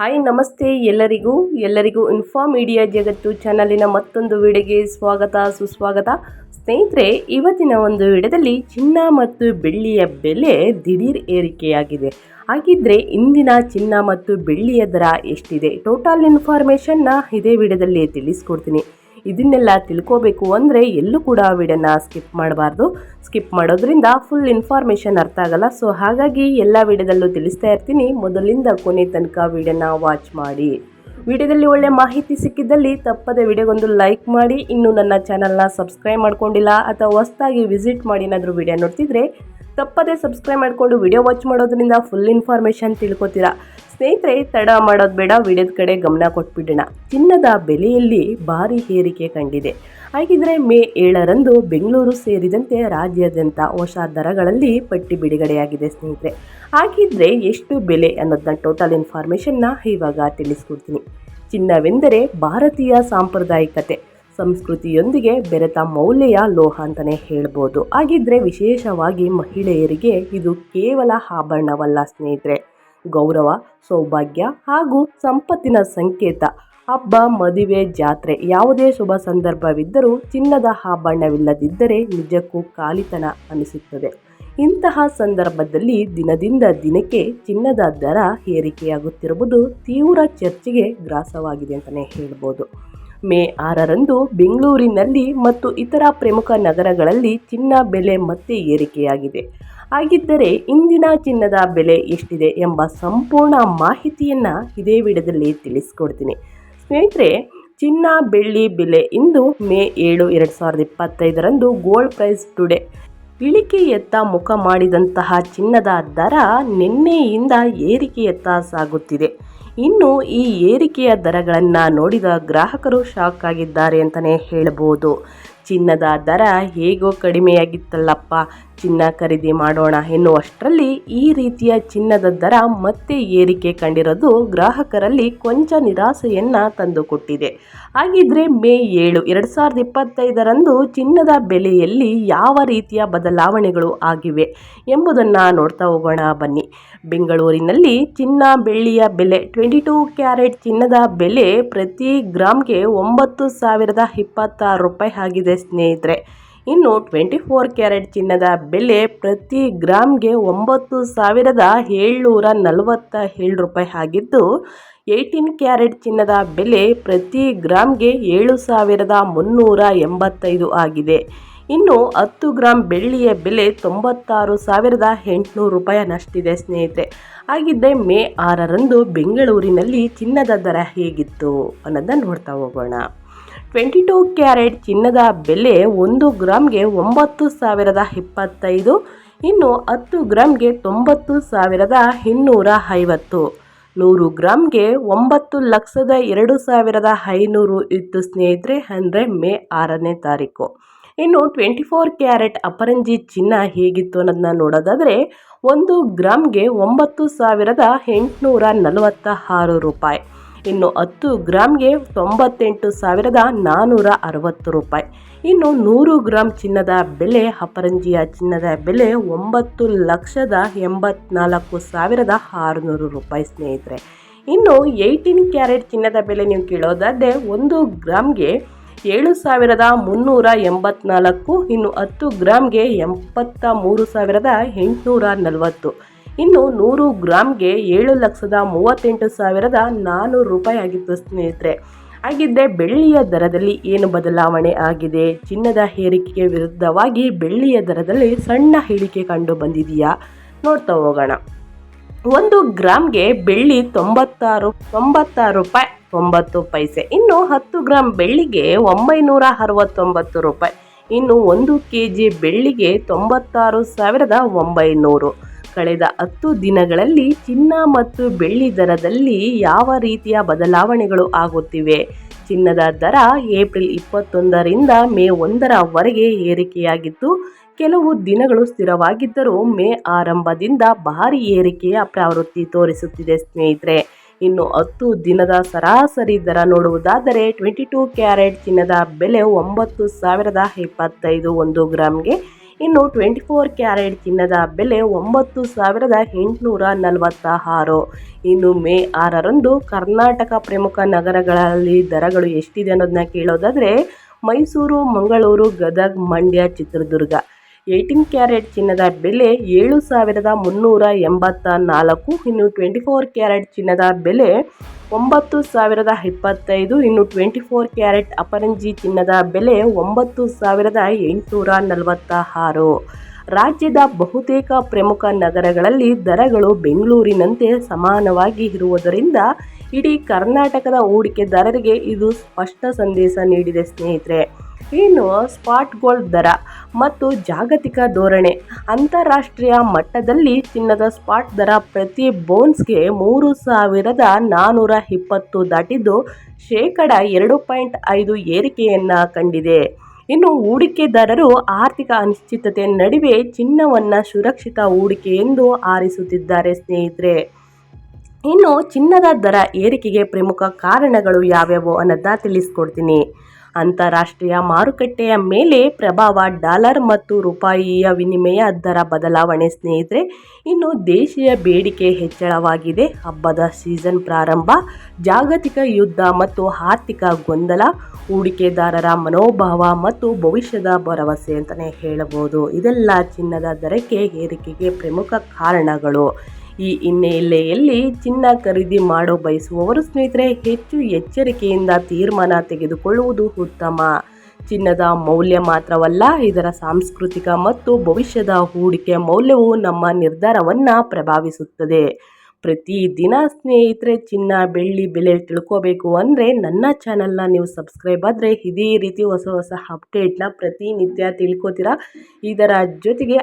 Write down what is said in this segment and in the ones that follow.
Hi, ನಮಸ್ತೆ ಎಲ್ಲರಿಗೂ. ಎಲ್ಲರಿಗೂ ಇನ್ಫಾರ್ಮ್ ಮೀಡಿಯಾ ಜಗತ್ತು ಚಾನಲಿನ ಮತ್ತೊಂದು ವಿಡಿಯೋಗೆ ಸ್ವಾಗತ, ಸುಸ್ವಾಗತ. ಸ್ನೇಹಿತರೆ, ಇವತ್ತಿನ ಒಂದು ವಿಡಿಯೋದಲ್ಲಿ ಚಿನ್ನ ಮತ್ತು ಬೆಳ್ಳಿಯ ಬೆಲೆ ದಿಢೀರ್ ಏರಿಕೆಯಾಗಿದೆ. ಹಾಗಿದ್ರೆ ಇಂದಿನ ಚಿನ್ನ ಮತ್ತು ಬೆಳ್ಳಿಯ ದರ ಎಷ್ಟಿದೆ? ಟೋಟಲ್ ಇನ್ಫಾರ್ಮೇಷನ್ನ ಇದೇ ವಿಡಿಯೋದಲ್ಲಿ ತಿಳಿಸ್ಕೊಡ್ತೀನಿ. ಇದನ್ನೆಲ್ಲ ತಿಳ್ಕೋಬೇಕು ಅಂದರೆ ಎಲ್ಲೂ ಕೂಡ ವಿಡಿಯೋನ ಸ್ಕಿಪ್ ಮಾಡಬಾರ್ದು. ಸ್ಕಿಪ್ ಮಾಡೋದ್ರಿಂದ ಫುಲ್ ಇನ್ಫಾರ್ಮೇಷನ್ ಅರ್ಥ ಆಗಲ್ಲ. ಸೊ ಹಾಗಾಗಿ ಎಲ್ಲ ವಿಡಿಯೋದಲ್ಲೂ ತಿಳಿಸ್ತಾ ಇರ್ತೀನಿ. ಮೊದಲಿಂದ ಕೊನೆ ತನಕ ವಿಡಿಯೋನ ವಾಚ್ ಮಾಡಿ. ವಿಡಿಯೋದಲ್ಲಿ ಒಳ್ಳೆ ಮಾಹಿತಿ ಸಿಕ್ಕಿದ್ದಲ್ಲಿ ತಪ್ಪದೆ ವಿಡಿಯೋಗೊಂದು ಲೈಕ್ ಮಾಡಿ. ಇನ್ನು ನನ್ನ ಚಾನಲ್ನ ಸಬ್ಸ್ಕ್ರೈಬ್ ಮಾಡ್ಕೊಂಡಿಲ್ಲ ಅಥವಾ ಹೊಸದಾಗಿ ವಿಸಿಟ್ ಮಾಡಿ ಏನಾದರೂ ವಿಡಿಯೋ ನೋಡ್ತಿದ್ರೆ ತಪ್ಪದೆ ಸಬ್ಸ್ಕ್ರೈಬ್ ಮಾಡಿಕೊಂಡು ವಿಡಿಯೋ ವಾಚ್ ಮಾಡೋದ್ರಿಂದ ಫುಲ್ ಇನ್ಫಾರ್ಮೇಷನ್ ತಿಳ್ಕೊತೀರಾ. ಸ್ನೇಹಿತರೆ, ತಡ ಮಾಡೋದು ಬೇಡ, ವಿಡಿಯೋದ ಕಡೆ ಗಮನ ಕೊಟ್ಬಿಡೋಣ. ಚಿನ್ನದ ಬೆಲೆಯಲ್ಲಿ ಭಾರಿ ಏರಿಕೆ ಕಂಡಿದೆ. ಹಾಗಿದ್ರೆ ಮೇ ಏಳರಂದು ಬೆಂಗಳೂರು ಸೇರಿದಂತೆ ರಾಜ್ಯಾದ್ಯಂತ ಹೊಸ ದರಗಳಲ್ಲಿ ಪಟ್ಟಿ ಬಿಡುಗಡೆಯಾಗಿದೆ ಸ್ನೇಹಿತರೆ. ಹಾಗಿದ್ರೆ ಎಷ್ಟು ಬೆಲೆ ಅನ್ನೋದನ್ನ ಟೋಟಲ್ ಇನ್ಫಾರ್ಮೇಷನ್ನ ಇವಾಗ ತಿಳಿಸ್ಕೊಡ್ತೀನಿ. ಚಿನ್ನವೆಂದರೆ ಭಾರತೀಯ ಸಾಂಪ್ರದಾಯಿಕತೆ. ಸಂಸ್ಕೃತಿಯೊಂದಿಗೆ ಬೆರೆತ ಮೌಲ್ಯ ಲೋಹ ಅಂತಲೇ ಹೇಳ್ಬೋದು. ಹಾಗಿದ್ರೆ ವಿಶೇಷವಾಗಿ ಮಹಿಳೆಯರಿಗೆ ಇದು ಕೇವಲ ಆಭರಣವಲ್ಲ ಸ್ನೇಹಿತರೆ. ಗೌರವ, ಸೌಭಾಗ್ಯ ಹಾಗೂ ಸಂಪತ್ತಿನ ಸಂಕೇತ. ಹಬ್ಬ, ಮದುವೆ, ಜಾತ್ರೆ ಯಾವುದೇ ಶುಭ ಸಂದರ್ಭವಿದ್ದರೂ ಚಿನ್ನದ ಆಭರಣವಿಲ್ಲದಿದ್ದರೆ ನಿಜಕ್ಕೂ ಕಾಲಿತನ ಅನಿಸುತ್ತದೆ. ಇಂತಹ ಸಂದರ್ಭದಲ್ಲಿ ದಿನದಿಂದ ದಿನಕ್ಕೆ ಚಿನ್ನದ ದರ ಏರಿಕೆಯಾಗುತ್ತಿರುವುದು ತೀವ್ರ ಚರ್ಚೆಗೆ ಗ್ರಾಸವಾಗಿದೆ ಅಂತಲೇ ಹೇಳ್ಬೋದು. ಮೇ ಆರರಂದು ಬೆಂಗಳೂರಿನಲ್ಲಿ ಮತ್ತು ಇತರ ಪ್ರಮುಖ ನಗರಗಳಲ್ಲಿ ಚಿನ್ನ ಬೆಲೆ ಮತ್ತೆ ಏರಿಕೆಯಾಗಿದೆ. ಹಾಗಿದ್ದರೆ ಇಂದಿನ ಚಿನ್ನದ ಬೆಲೆ ಎಷ್ಟಿದೆ ಎಂಬ ಸಂಪೂರ್ಣ ಮಾಹಿತಿಯನ್ನು ಇದೇ ವಿಡದಲ್ಲಿ ತಿಳಿಸ್ಕೊಡ್ತೀನಿ. ಸ್ನೇಹಿತರೆ, ಚಿನ್ನ ಬೆಳ್ಳಿ ಬೆಲೆ ಇಂದು ಮೇ ಏಳು ಎರಡು ಸಾವಿರದ ಇಪ್ಪತ್ತೈದರಂದು ಗೋಲ್ಡ್ ಪ್ರೈಸ್ ಟುಡೇ ಇಳಿಕೆಯತ್ತ ಮುಖ ಮಾಡಿದಂತಹ ಚಿನ್ನದ ದರ ನಿನ್ನೆಯಿಂದ ಏರಿಕೆಯತ್ತ ಸಾಗುತ್ತಿದೆ. ಇನ್ನು ಈ ಏರಿಕೆಯ ದರಗಳನ್ನು ನೋಡಿದ ಗ್ರಾಹಕರು ಶಾಕ್ ಆಗಿದ್ದಾರೆ ಅಂತಲೇ ಹೇಳ್ಬೋದು ಚಿನ್ನದ ದರ ಹೇಗೋ ಕಡಿಮೆಯಾಗಿತ್ತಲ್ಲಪ್ಪ. ಚಿನ್ನ ಖರೀದಿ ಮಾಡೋಣ ಎನ್ನುವಷ್ಟರಲ್ಲಿ ಈ ರೀತಿಯ ಚಿನ್ನದ ದರ ಮತ್ತೆ ಏರಿಕೆ ಕಂಡಿರೋದು ಗ್ರಾಹಕರಲ್ಲಿ ಕೊಂಚ ನಿರಾಸೆಯನ್ನು ತಂದುಕೊಟ್ಟಿದೆ. ಹಾಗಿದ್ರೆ ಮೇ ಏಳು ಎರಡು ಸಾವಿರದ ಇಪ್ಪತ್ತೈದರಂದು ಚಿನ್ನದ ಬೆಲೆಯಲ್ಲಿ ಯಾವ ರೀತಿಯ ಬದಲಾವಣೆಗಳು ಆಗಿವೆ ಎಂಬುದನ್ನು ನೋಡ್ತಾ ಹೋಗೋಣ ಬನ್ನಿ. ಬೆಂಗಳೂರಿನಲ್ಲಿ ಚಿನ್ನ ಬೆಳ್ಳಿಯ ಬೆಲೆ ಟ್ವೆಂಟಿ ಟೂ ಕ್ಯಾರೆಟ್ ಚಿನ್ನದ ಬೆಲೆ ಪ್ರತಿ ಗ್ರಾಮ್ಗೆ ಒಂಬತ್ತು ಸಾವಿರದ ಇಪ್ಪತ್ತಾರು ರೂಪಾಯಿ ಆಗಿದೆ ಸ್ನೇಹಿತರೆ, ಇನ್ನು ಟ್ವೆಂಟಿ ಫೋರ್ ಕ್ಯಾರೆಟ್ ಚಿನ್ನದ ಬೆಲೆ ಪ್ರತಿ ಗ್ರಾಮ್ಗೆ ಒಂಬತ್ತು ಸಾವಿರದ ಏಳ್ನೂರ ನಲವತ್ತ ಏಳು ರೂಪಾಯಿ ಆಗಿದ್ದು ಏಯ್ಟೀನ್ ಕ್ಯಾರೆಟ್ ಚಿನ್ನದ ಬೆಲೆ ಪ್ರತಿ ಗ್ರಾಮ್ಗೆ ಏಳು ಸಾವಿರದ ಮುನ್ನೂರ ಎಂಬತ್ತೈದು ಆಗಿದೆ. ಇನ್ನು ಹತ್ತು ಗ್ರಾಮ್ ಬೆಳ್ಳಿಯ ಬೆಲೆ ತೊಂಬತ್ತಾರು ಸಾವಿರದ ಎಂಟುನೂರು ರೂಪಾಯಿನಷ್ಟಿದೆ ಸ್ನೇಹಿತರೆ. ಹಾಗಿದ್ದರೆ ಮೇ ಆರರಂದು ಬೆಂಗಳೂರಿನಲ್ಲಿ ಚಿನ್ನದ ದರ ಹೇಗಿತ್ತು ಅನ್ನೋದನ್ನು ನೋಡ್ತಾ ಹೋಗೋಣ. ಟ್ವೆಂಟಿ ಟೂ ಕ್ಯಾರೆಟ್ ಚಿನ್ನದ ಬೆಲೆ ಒಂದು ಗ್ರಾಮ್ಗೆ ಒಂಬತ್ತು ಸಾವಿರದ ಇಪ್ಪತ್ತೈದು, ಇನ್ನು ಹತ್ತು ಗ್ರಾಮ್ಗೆ ತೊಂಬತ್ತು ಸಾವಿರದ ಇನ್ನೂರ ಐವತ್ತು. ನೂರು ಗ್ರಾಮ್ಗೆ ಒಂಬತ್ತು ಲಕ್ಷದ ಎರಡು ಸಾವಿರದ ಐನೂರು ಇತ್ತು ಸ್ನೇಹಿತರೆ, ಅಂದರೆ ಮೇ ಆರನೇ ತಾರೀಕು. ಇನ್ನು ಟ್ವೆಂಟಿ ಫೋರ್ ಕ್ಯಾರೆಟ್ ಅಪರಂಜಿ ಚಿನ್ನ ಹೇಗಿತ್ತು ಅನ್ನೋದನ್ನ ನೋಡೋದಾದರೆ, ಒಂದು ಗ್ರಾಮ್ಗೆ ಒಂಬತ್ತು ಸಾವಿರದ ಎಂಟುನೂರ ನಲವತ್ತ ಆರು ರೂಪಾಯಿ. ಇನ್ನು ಹತ್ತು ಗ್ರಾಮ್ಗೆ ತೊಂಬತ್ತೆಂಟು ಸಾವಿರದ ನಾನ್ನೂರ ಅರವತ್ತು ರೂಪಾಯಿ. ಇನ್ನು ನೂರು ಗ್ರಾಮ್ ಚಿನ್ನದ ಬೆಲೆ, ಅಪರಂಜಿಯ ಚಿನ್ನದ ಬೆಲೆ ಒಂಬತ್ತು ಲಕ್ಷದ ಎಂಬತ್ನಾಲ್ಕು ಸಾವಿರದ ಆರುನೂರು ರೂಪಾಯಿ ಸ್ನೇಹಿತರೆ. ಇನ್ನು ಏಯ್ಟೀನ್ ಕ್ಯಾರೆಟ್ ಚಿನ್ನದ ಬೆಲೆ ನೀವು ಕೇಳೋದಾದರೆ ಒಂದು ಗ್ರಾಮ್ಗೆ ಏಳು ಸಾವಿರದ ಮುನ್ನೂರ ಎಂಬತ್ನಾಲ್ಕು, ಇನ್ನು ಹತ್ತು ಗ್ರಾಮ್ಗೆ ಎಂಬತ್ತ ಮೂರು ಸಾವಿರದ ಎಂಟುನೂರ ನಲವತ್ತು. ಇನ್ನು ನೂರು ಗ್ರಾಮ್ಗೆ ಏಳು ಲಕ್ಷದ ಮೂವತ್ತೆಂಟು ಸಾವಿರದ ನಾನ್ನೂರು ರೂಪಾಯಿ ಆಗಿತ್ತು ಸ್ನೇಹಿತರೆ. ಹಾಗಿದ್ದರೆ ಬೆಳ್ಳಿಯ ದರದಲ್ಲಿ ಏನು ಬದಲಾವಣೆ ಆಗಿದೆ? ಚಿನ್ನದ ಏರಿಕೆಗೆ ವಿರುದ್ಧವಾಗಿ ಬೆಳ್ಳಿಯ ದರದಲ್ಲಿ ಸಣ್ಣ ಇಳಿಕೆ ಕಂಡು ಬಂದಿದೆಯಾ? ನೋಡ್ತಾ ಹೋಗೋಣ. ಒಂದು ಗ್ರಾಮ್ಗೆ ಬೆಳ್ಳಿ ತೊಂಬತ್ತಾರು ತೊಂಬತ್ತಾರು ರೂಪಾಯಿ ತೊಂಬತ್ತು ಪೈಸೆ. ಇನ್ನು ಹತ್ತು ಗ್ರಾಮ್ ಬೆಳ್ಳಿಗೆ ಒಂಬೈನೂರ ಅರವತ್ತೊಂಬತ್ತು ರೂಪಾಯಿ. ಇನ್ನು ಒಂದು ಕೆ ಜಿ ಬೆಳ್ಳಿಗೆ ತೊಂಬತ್ತಾರು ಸಾವಿರದ ಒಂಬೈನೂರು. ಕಳೆದ ಹತ್ತು ದಿನಗಳಲ್ಲಿ ಚಿನ್ನ ಮತ್ತು ಬೆಳ್ಳಿ ದರದಲ್ಲಿ ಯಾವ ರೀತಿಯ ಬದಲಾವಣೆಗಳು ಆಗುತ್ತಿವೆ? ಚಿನ್ನದ ದರ ಏಪ್ರಿಲ್ ಇಪ್ಪತ್ತೊಂದರಿಂದ ಮೇ ಒಂದರವರೆಗೆ ಏರಿಕೆಯಾಗಿತ್ತು. ಕೆಲವು ದಿನಗಳು ಸ್ಥಿರವಾಗಿದ್ದರೂ ಮೇ ಆರಂಭದಿಂದ ಭಾರಿ ಏರಿಕೆಯ ಪ್ರವೃತ್ತಿ ತೋರಿಸುತ್ತಿದೆ ಸ್ನೇಹಿತರೆ. ಇನ್ನು ಹತ್ತು ದಿನದ ಸರಾಸರಿ ದರ ನೋಡುವುದಾದರೆ ಟ್ವೆಂಟಿ ಟೂ ಕ್ಯಾರೆಟ್ ಚಿನ್ನದ ಬೆಲೆ ಒಂಬತ್ತು ಸಾವಿರದ ಇಪ್ಪತ್ತೈದು ಒಂದು ಗ್ರಾಮ್ಗೆ ಇನ್ನು ಟ್ವೆಂಟಿ ಫೋರ್ ಕ್ಯಾರೆಟ್ ಚಿನ್ನದ ಬೆಲೆ ಒಂಬತ್ತು ಸಾವಿರದ ಎಂಟುನೂರ ನಲವತ್ತ ಆರು ಇನ್ನು ಮೇ ಆರರಂದು ಕರ್ನಾಟಕ ಪ್ರಮುಖ ನಗರಗಳಲ್ಲಿ ದರಗಳು ಎಷ್ಟಿದೆ ಅನ್ನೋದನ್ನ ಕೇಳೋದಾದರೆ ಮೈಸೂರು, ಮಂಗಳೂರು, ಗದಗ್, ಮಂಡ್ಯ, ಚಿತ್ರದುರ್ಗ. ಏಯ್ಟೀನ್ ಕ್ಯಾರೆಟ್ ಚಿನ್ನದ ಬೆಲೆ ಏಳು ಸಾವಿರದ ಮುನ್ನೂರ ಎಂಬತ್ತ ನಾಲ್ಕು. ಇನ್ನು ಟ್ವೆಂಟಿ ಫೋರ್ ಕ್ಯಾರೆಟ್ ಚಿನ್ನದ ಬೆಲೆ ಒಂಬತ್ತು ಸಾವಿರದ ಇಪ್ಪತ್ತೈದು ಇನ್ನು ಟ್ವೆಂಟಿ ಫೋರ್ ಕ್ಯಾರೆಟ್ ಅಪರಂಜಿ ಚಿನ್ನದ ಬೆಲೆ ಒಂಬತ್ತು ಸಾವಿರದ ಎಂಟುನೂರ ನಲವತ್ತ ಆರು ರಾಜ್ಯದ ಬಹುತೇಕ ಪ್ರಮುಖ ನಗರಗಳಲ್ಲಿ ದರಗಳು ಬೆಂಗಳೂರಿನಂತೆ ಸಮಾನವಾಗಿ ಇರುವುದರಿಂದ ಇಡೀ ಕರ್ನಾಟಕದ ಹೂಡಿಕೆದಾರರಿಗೆ ಇದು ಸ್ಪಷ್ಟ ಸಂದೇಶ ನೀಡಿದೆ ಸ್ನೇಹಿತರೆ. ಇನ್ನು ಸ್ಪಾಟ್ ಗೋಲ್ಡ್ ದರ ಮತ್ತು ಜಾಗತಿಕ ಧೋರಣೆ? ಅಂತಾರಾಷ್ಟ್ರೀಯ ಮಟ್ಟದಲ್ಲಿ ಚಿನ್ನದ ಸ್ಪಾಟ್ ದರ ಪ್ರತಿ ಬೋನ್ಸ್ಗೆ ಮೂರು ಸಾವಿರದ ನಾನ್ನೂರ ಇಪ್ಪತ್ತು ದಾಟಿದ್ದು ಶೇಕಡ ಎರಡು ಪಾಯಿಂಟ್ ಐದು ಏರಿಕೆಯನ್ನು ಕಂಡಿದೆ. ಇನ್ನು ಹೂಡಿಕೆದಾರರು ಆರ್ಥಿಕ ಅನಿಶ್ಚಿತತೆ ನಡುವೆ ಚಿನ್ನವನ್ನು ಸುರಕ್ಷಿತ ಹೂಡಿಕೆ ಎಂದು ಆರಿಸುತ್ತಿದ್ದಾರೆ ಸ್ನೇಹಿತರೆ. ಇನ್ನು ಚಿನ್ನದ ದರ ಏರಿಕೆಗೆ ಪ್ರಮುಖ ಕಾರಣಗಳು ಯಾವ್ಯಾವು ಅನ್ನೋದನ್ನ ತಿಳಿಸ್ಕೊಡ್ತೀನಿ. ಅಂತಾರಾಷ್ಟ್ರೀಯ ಮಾರುಕಟ್ಟೆಯ ಮೇಲೆ ಪ್ರಭಾವ ಡಾಲರ್ ಮತ್ತು ರೂಪಾಯಿಯ ವಿನಿಮಯ ದರ ಬದಲಾವಣೆ ಸ್ನೇಹಿತರೆ, ಇನ್ನು ದೇಶೀಯ ಬೇಡಿಕೆ ಹೆಚ್ಚಳವಾಗಿದೆ. ಹಬ್ಬದ ಸೀಸನ್ ಪ್ರಾರಂಭ, ಜಾಗತಿಕ ಯುದ್ಧ ಮತ್ತು ಆರ್ಥಿಕ ಗೊಂದಲ, ಹೂಡಿಕೆದಾರರ ಮನೋಭಾವ ಮತ್ತು ಭವಿಷ್ಯದ ಭರವಸೆ ಅಂತಲೇ ಹೇಳಬಹುದು. ಇದೆಲ್ಲ ಚಿನ್ನದ ದರಕ್ಕೆ ಏರಿಕೆಗೆ ಪ್ರಮುಖ ಕಾರಣಗಳು. ಈ ಹಿನ್ನೆಲೆಯಲ್ಲಿ ಚಿನ್ನ ಖರೀದಿ ಮಾಡೋ ಬಯಸುವವರು ಸ್ನೇಹಿತರೆ ಹೆಚ್ಚು ಎಚ್ಚರಿಕೆಯಿಂದ ತೀರ್ಮಾನ ತೆಗೆದುಕೊಳ್ಳುವುದು ಉತ್ತಮ. ಚಿನ್ನದ ಮೌಲ್ಯ ಮಾತ್ರವಲ್ಲ, ಇದರ ಸಾಂಸ್ಕೃತಿಕ ಮತ್ತು ಭವಿಷ್ಯದ ಹೂಡಿಕೆ ಮೌಲ್ಯವು ನಮ್ಮ ನಿರ್ಧಾರವನ್ನು ಪ್ರಭಾವಿಸುತ್ತದೆ. ಪ್ರತಿದಿನ ಸ್ನೇಹಿತರೆ, ಚಿನ್ನ, ಬೆಳ್ಳಿ ಬೆಲೆ ತಿಳ್ಕೋಬೇಕು ಅಂದರೆ ನನ್ನ ಚಾನಲ್ನ ನೀವು ಸಬ್ಸ್ಕ್ರೈಬ್ ಆದರೆ ಇದೇ ರೀತಿ ಹೊಸ ಹೊಸ ಅಪ್ಡೇಟ್ನ ಪ್ರತಿನಿತ್ಯ ತಿಳ್ಕೊತೀರಾ? ಇದರ ಜೊತೆಗೆ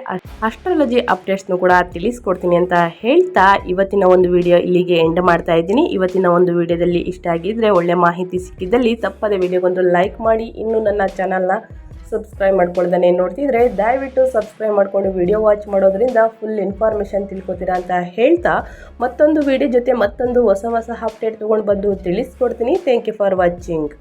ಅಸ್ಟ್ರಾಲಜಿ ಅಪ್ಡೇಟ್ಸ್ನು ಕೂಡ ತಿಳಿಸ್ಕೊಡ್ತೀನಿ ಅಂತ ಹೇಳ್ತಾ ಇವತ್ತಿನ ಒಂದು ವಿಡಿಯೋ ಇಲ್ಲಿಗೆ ಎಂಡ್ ಮಾಡ್ತಾ ಇದ್ದೀನಿ. ಇವತ್ತಿನ ಒಂದು ವಿಡಿಯೋದಲ್ಲಿ ಇಷ್ಟ ಆಗಿದ್ದರೆ ಒಳ್ಳೆ ಮಾಹಿತಿ ಸಿಕ್ಕಿದ್ದಲ್ಲಿ ತಪ್ಪದೆ ವಿಡಿಯೋಗೊಂದು ಲೈಕ್ ಮಾಡಿ. ಇನ್ನು ನನ್ನ ಚಾನಲ್ನ ಸಬ್ಸ್ಕ್ರೈಬ್ ಮಾಡ್ಕೊಳ್ದಾನೆ ನೋಡ್ತಿದ್ರೆ, ದಯವಿಟ್ಟು ಸಬ್ಸ್ಕ್ರೈಬ್ ಮಾಡ್ಕೊಂಡು ವಿಡಿಯೋ ವಾಚ್ ಮಾಡೋದ್ರಿಂದ ಫುಲ್ ಇನ್ಫಾರ್ಮೇಷನ್ ತಿಳ್ಕೊತೀರಾ ಅಂತ ಹೇಳ್ತಾ ಮತ್ತೊಂದು ವಿಡಿಯೋ ಜೊತೆ ಮತ್ತೊಂದು ಹೊಸ ಹೊಸ ಅಪ್ಡೇಟ್ ತೊಗೊಂಡು ಬಂದು ತಿಳಿಸ್ಕೊಡ್ತೀನಿ. Thank you for watching